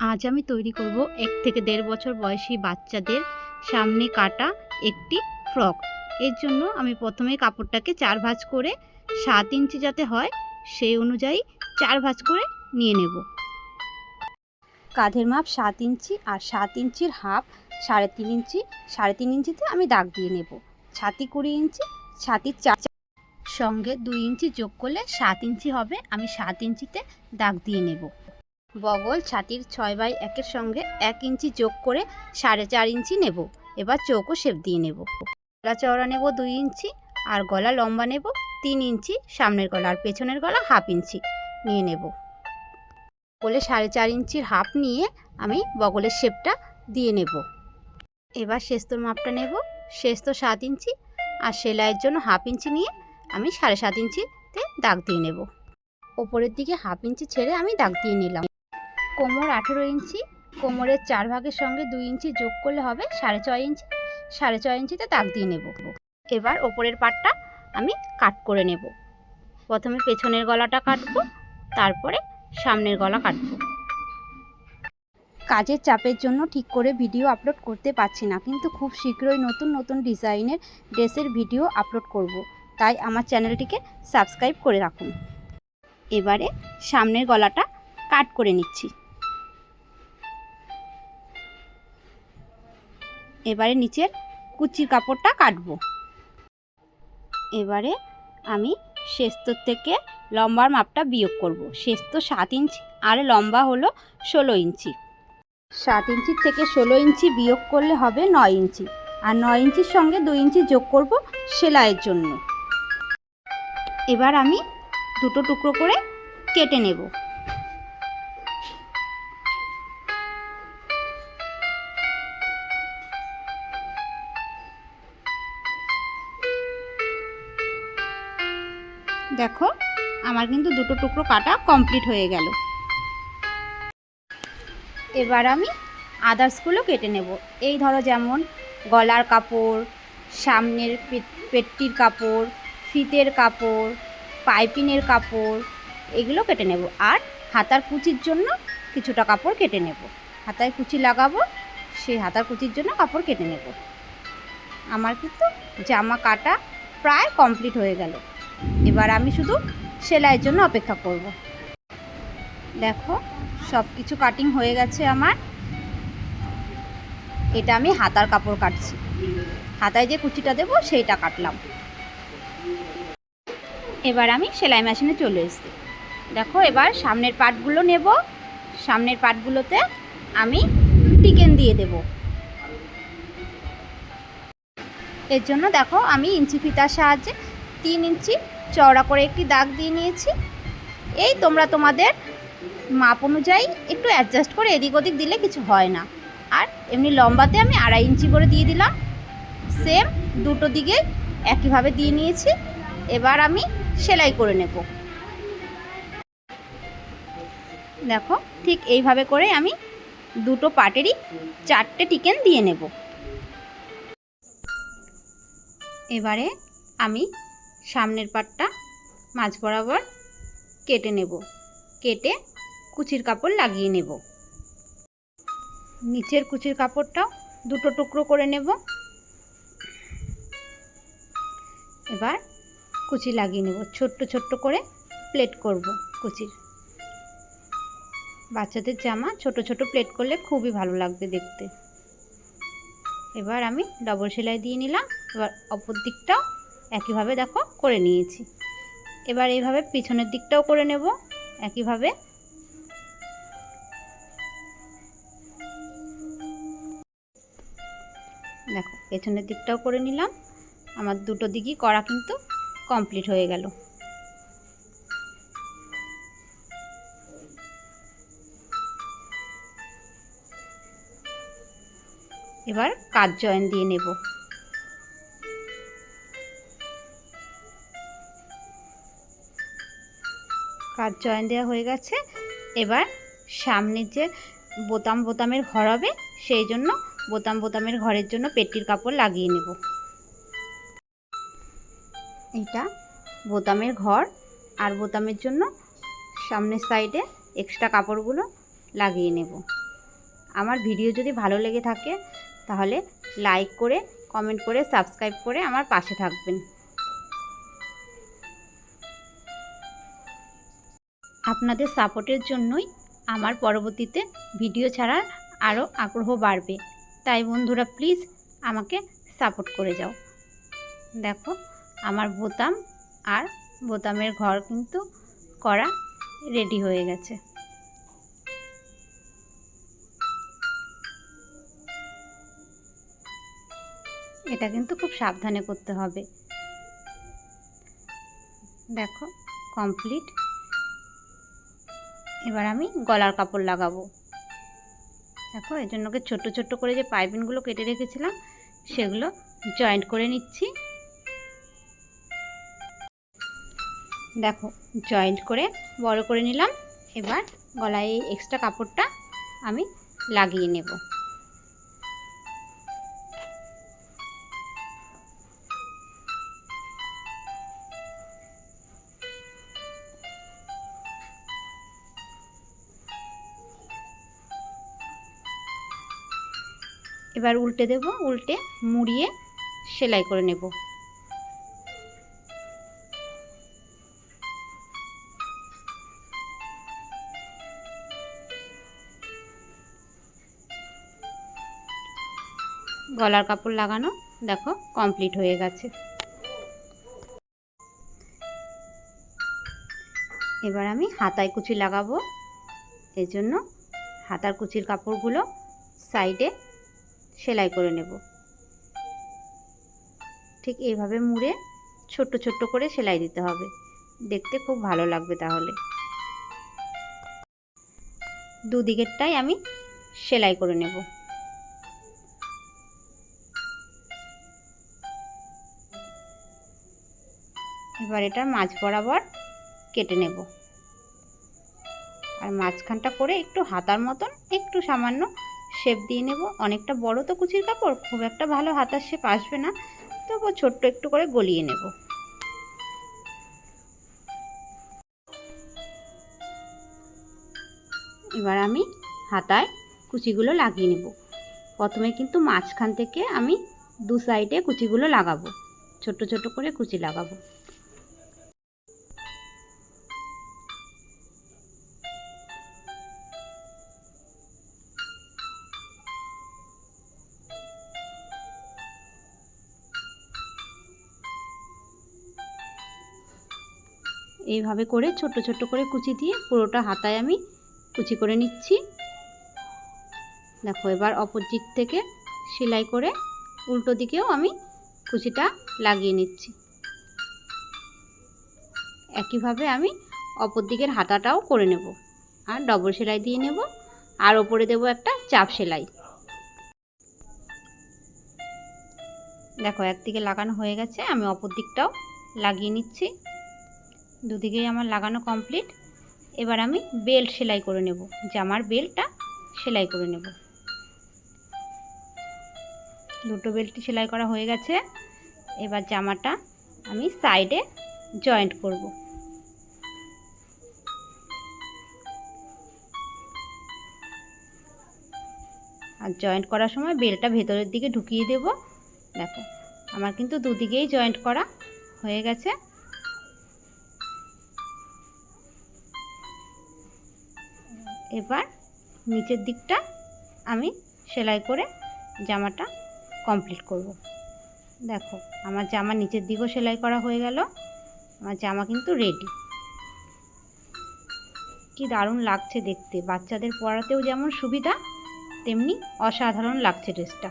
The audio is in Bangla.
আজ আমি তৈরি করব এক থেকে দেড় বছর বয়সী বাচ্চাদের সামনে কাটা একটি ফ্রক। এর জন্য আমি প্রথমে কাপড়টাকে চার ভাঁজ করে সাত ইঞ্চি যাতে হয়, সেই অনুযায়ী চার ভাঁজ করে নিয়ে নেব। কাঁধের মাপ সাত ইঞ্চি আর সাত ইঞ্চির হাফ সাড়ে তিন ইঞ্চি। সাড়ে তিন ইঞ্চিতে আমি দাগ দিয়ে নেব। ছাতি কুড়ি ইঞ্চি ছাতির চার সঙ্গে দুই ইঞ্চি যোগ করলে সাত ইঞ্চি হবে। আমি সাত ইঞ্চিতে দাগ দিয়ে নেব। বগল ছাতির ছয় বাই একের সঙ্গে এক ইঞ্চি যোগ করে সাড়ে চার ইঞ্চি নেব। এবার চৌকো শেপ দিয়ে নেব। গলা চওড়া নেব দুই ইঞ্চি আর গলা লম্বা নেব তিন ইঞ্চি, সামনের গলা আর পেছনের গলা হাফ ইঞ্চি নিয়ে নেব। বলে সাড়ে চার ইঞ্চির হাফ নিয়ে আমি বগলের শেপটা দিয়ে নেব। এবার শেস্তর মাপটা নেব। শেস্ত সাত ইঞ্চি আর সেলাইয়ের জন্য হাফ ইঞ্চি নিয়ে আমি সাড়ে সাত ইঞ্চিতে দাগ দিয়ে নেব। ওপরের দিকে হাফ ইঞ্চি ছেড়ে আমি দাগ দিয়ে নিলাম। কোমর আঠেরো ইঞ্চি, কোমরের চার ভাগের সঙ্গে দুই ইঞ্চি যোগ করলে হবে সাড়ে ছয় ইঞ্চি। সাড়ে ছয় ইঞ্চিতে তাক দিয়ে নেব। এবার ওপরের পাটটা আমি কাট করে নেব। প্রথমে পেছনের গলাটা কাটবো, তারপরে সামনের গলা কাটবো। কাজের চাপের জন্য ঠিক করে ভিডিও আপলোড করতে পারছি না, কিন্তু খুব শীঘ্রই নতুন নতুন ডিজাইনের ড্রেসের ভিডিও আপলোড করব। তাই আমার চ্যানেলটিকে সাবস্ক্রাইব করে রাখুন। এবারে সামনের গলাটা কাট করে নিচ্ছি। এবারে নিচের কুচির কাপড়টা কাটবো। এবারে আমি শেস্তর থেকে লম্বার মাপটা বিয়োগ করব। শেস্ত সাত ইঞ্চি আর লম্বা হলো ষোলো ইঞ্চি। সাত ইঞ্চির থেকে ষোলো ইঞ্চি বিয়োগ করলে হবে নয় ইঞ্চি। আর নয় ইঞ্চির সঙ্গে দুই ইঞ্চি যোগ করব সেলাইয়ের জন্য। এবার আমি দুটো টুকরো করে কেটে নেব। দেখো, আমার কিন্তু দুটো টুকরো কাটা কমপ্লিট হয়ে গেল। এবার আমি আদার্সগুলো কেটে নেব। এই ধরো যেমন গলার কাপড়, সামনের পেটটির কাপড়, ফিতের কাপড়, পাইপিনের কাপড়, এগুলো কেটে নেব। আর হাতার কুচির জন্য কিছুটা কাপড় কেটে নেব। হাতায় কুচি লাগাবো, সেই হাতার কুচির জন্য কাপড় কেটে নেব। আমার কিন্তু জামা কাটা প্রায় কমপ্লিট হয়ে গেল। এবার আমি শুধু সেলাইয়ের জন্য অপেক্ষা করব। দেখো সব কিছু কাটিং হয়ে গেছে আমার। এটা আমি হাতার কাপড় কাটছি। হাতায় যে কুচিটা দেবো, সেইটা কাটলাম। এবার আমি সেলাই মেশিনে চলে এসেছি। দেখো, এবার সামনের পাটগুলো নেব। সামনের পাটগুলোতে আমি টিকেন দিয়ে দেব। এর জন্য দেখো, আমি ইঞ্চি ফিতার সাহায্যে তিন ইঞ্চি চওড়া করে একটি দাগ দিয়ে নিয়েছি। এই তোমরা তোমাদের মাপ অনুযায়ী একটু অ্যাডজাস্ট করে এদিক ওদিক দিলে কিছু হয় না। আর এমনি লম্বাতে আমি আড়াই ইঞ্চি করে দিয়ে দিলাম। সেম দুটো দিকে একইভাবে দিয়ে নিয়েছি। এবার আমি সেলাই করে নেব। দেখো, ঠিক এইভাবে করে আমি দুটো পাটেরই চারটে টিকেন দিয়ে নেব। এবারে আমি সামনের পাটটা মাঝ বরাবর কেটে নেব। কেটে কুচির কাপড় লাগিয়ে নেব। নিচের কুচির কাপড়টাও দুটো টুকরো করে নেব। এবার কুচি লাগিয়ে নেব। ছোট্ট ছোট্ট করে প্লেট করব কুচির। বাচ্চাদের জামা ছোট ছোট প্লেট করলে খুবই ভালো লাগবে দেখতে। এবার আমি ডবল সেলাই দিয়ে নিলাম। এবার অপর দিকটাও একইভাবে দেখো করে নিয়েছি। এবার এইভাবে পিছনের দিকটাও করে নেব, একইভাবে। দেখো, পেছনের দিকটাও করে নিলাম। আমার দুটো দিকই করা কিন্তু কমপ্লিট হয়ে গেল। এবার কাজ জয়েন দিয়ে নেব। কাজ জয়েন দেওয়া হয়ে গেছে। এবার সামনের যে বোতাম বোতামের ঘর হবে, সেই জন্য বোতাম বোতামের ঘরের জন্য পেটির কাপড় লাগিয়ে নেব। এটা বোতামের ঘর, আর বোতামের জন্য সামনের সাইডে এক্সট্রা কাপড়গুলো লাগিয়ে নেব। আমার ভিডিও যদি ভালো লেগে থাকে, তাহলে লাইক করে, কমেন্ট করে, সাবস্ক্রাইব করে আমার পাশে থাকবেন। আপনাদের সাপোর্টের জন্যই আমার পরবর্তীতে ভিডিও ছাড়ার আরও আগ্রহ বাড়বে। তাই বন্ধুরা, প্লিজ আমাকে সাপোর্ট করে যাও। দেখো, আমার বোতাম আর বোতামের ঘর কিন্তু করা রেডি হয়ে গেছে। এটা কিন্তু খুব সাবধানে করতে হবে। দেখো, কমপ্লিট। এবার আমি গলার কাপড় লাগাবো। দেখো, এর জন্য ছোট্ট ছোট্ট করে যে পাইপিনগুলো কেটে রেখেছিলাম, সেগুলো জয়েন্ট করে নিচ্ছি। দেখো, জয়েন্ট করে বড় করে নিলাম। এবার গলায় এক্সট্রা কাপড়টা আমি লাগিয়ে নেব। এবার উল্টে দেব, উল্টে মুড়িয়ে সেলাই করে নেব। গলার কাপড় লাগানো দেখো কমপ্লিট হয়ে গেছে। এবার আমি হাতায় কুচি লাগাবো এর জন্য হাতার কুচির কাপড়গুলো সাইডে সেলাই করে নেব। ঠিক এইভাবে মুড়ে ছোট্ট ছোট্ট করে সেলাই দিতে হবে। দেখতে খুব ভালো লাগবে তাহলে। দুদিকেরটাই আমি সেলাই করে নেব। এবার এটার মাঝ বরাবর কেটে নেব। আর মাঝখানটা করে একটু হাতার মতন, একটু সামান্য শেপ দিয়ে নেব। অনেকটা বড় তো কুচির কাপড়, খুব একটা ভালো হাতার শেপ আসবে না। তবু ছোট্ট একটু করে গলিয়ে নেব। এবার আমি হাতায় কুচিগুলো লাগিয়ে নেব। প্রথমে কিন্তু মাঝখান থেকে আমি দু সাইডে কুচিগুলো লাগাবো। ছোট ছোট করে কুচি লাগাবো। এইভাবে করে ছোট ছোট করে কুচি দিয়ে পুরোটা হাতায় আমি কুচি করে নিচ্ছি। দেখো, এবার অপর দিক থেকে সেলাই করে উল্টো দিকেও আমি কুচিটা লাগিয়ে নিচ্ছি। একইভাবে আমি অপর দিকের হাতাটাও করে নেব আর ডবল সেলাই দিয়ে নেব। আর ওপরে দেব একটা চাপ সেলাই। দেখো, একদিকে লাগানো হয়ে গেছে, আমি অপর দিকটাও লাগিয়ে নিচ্ছি। দুদিকেই আমার লাগানো কমপ্লিট এবার আমি বেল্ট সেলাই করে নেব। জামার বেল্টটা সেলাই করে নেব। দুটো বেল্টটি সেলাই করা হয়ে গেছে। এবার জামাটা আমি সাইডে জয়েন্ট করব। আর জয়েন্ট করার সময় বেলটা ভেতরের দিকে ঢুকিয়ে দেব। দেখো, আমার কিন্তু দুদিকেই জয়েন্ট করা হয়ে গেছে। এবার নিচের দিকটা আমি সেলাই করে জামাটা কমপ্লিট করব। দেখো, আমার জামা নিচের দিকও সেলাই করা হয়ে গেল, আমার জামা কিন্তু রেডি কি দারুণ লাগছে দেখতে। বাচ্চাদের পড়াতেও যেমন সুবিধা, তেমনি অসাধারণ লাগছে ড্রেসটা